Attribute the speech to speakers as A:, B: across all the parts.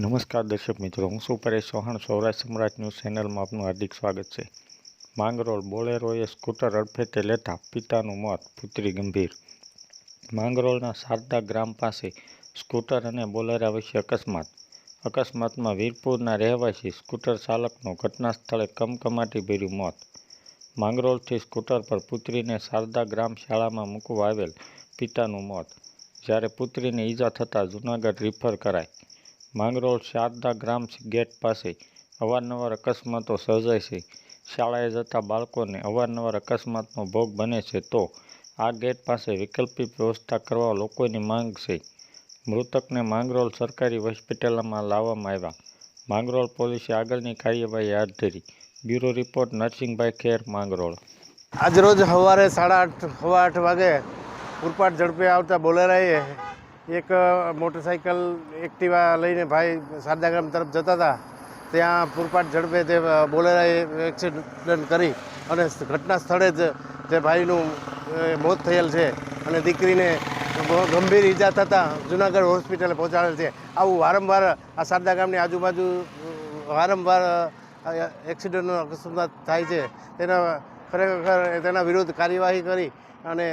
A: નમસ્કાર દર્શક મિત્રો, હું શું પરેશ ચૌહાણ, સૌરાષ્ટ્ર સમ્રાટ ન્યૂઝ ચેનલમાં આપનું હાર્દિક સ્વાગત છે. માંગરોળ બોલેરોએ સ્કૂટર અડફેટે લેતા પિતાનું મોત પુત્રી ગંભીર. માંગરોળના શારદા ગ્રામ પાસે સ્કૂટર અને બોલેરા વચ્ચે અકસ્માત. અકસ્માતમાં વીરપુરના રહેવાસી સ્કૂટર ચાલકનું ઘટના સ્થળે કમકમાટી ભર્યું મોત. માંગરોળથી સ્કૂટર પર પુત્રીને શારદા ગ્રામ શાળામાં મૂકવા આવેલ પિતાનું મોત. જ્યારે પુત્રીને ઈજા થતાં જૂનાગઢ રિફર કરાઈ માંગરોળ શારદા ગ્રામ ગેટ પાસે અવારનવાર અકસ્માતો સર્જાય છે. શાળાએ જતા બાળકોને અવારનવાર અકસ્માતનો ભોગ બને છે તો આ ગેટ પાસે વૈકલ્પિક વ્યવસ્થા કરવા લોકોની માંગ છે. મૃતકને માંગરોળ સરકારી હોસ્પિટલમાં લાવવામાં આવ્યા. માંગરોળ પોલીસે આગળની કાર્યવાહી હાથ ધરી. Bureau report, Narsinhbhai Kher, Mangrol.
B: આજરોજ સવારે સાડા આઠ, સવા આઠ વાગે પૂરપાટ ઝડપે આવતા બોલેરાએ એક મોટરસાઇકલ એક્ટિવા લઈને ભાઈ શારદાગ્રામ તરફ જતા હતા. ત્યાં પૂરપાટ ઝડપે તે બોલેરાએ એક્સિડન્ટ કરી અને ઘટના સ્થળે જ તે ભાઈનું મોત થયેલ છે અને દીકરીને ગંભીર ઈજા થતાં જુનાગઢ હોસ્પિટલે પહોંચાડેલ છે. આવું વારંવાર આ શારદા ગામની આજુબાજુ વારંવાર એક્સિડન્ટનો અકસ્માત થાય છે. તેના ખરેખર તેના વિરુદ્ધ કાર્યવાહી કરી અને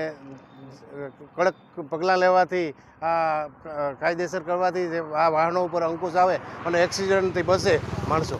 B: કડક પગલાં લેવાથી આ કાયદેસર કરવાથી આ વાહનો ઉપર અંકુશ આવે અને એક્સિડન્ટથી બસે માણસો.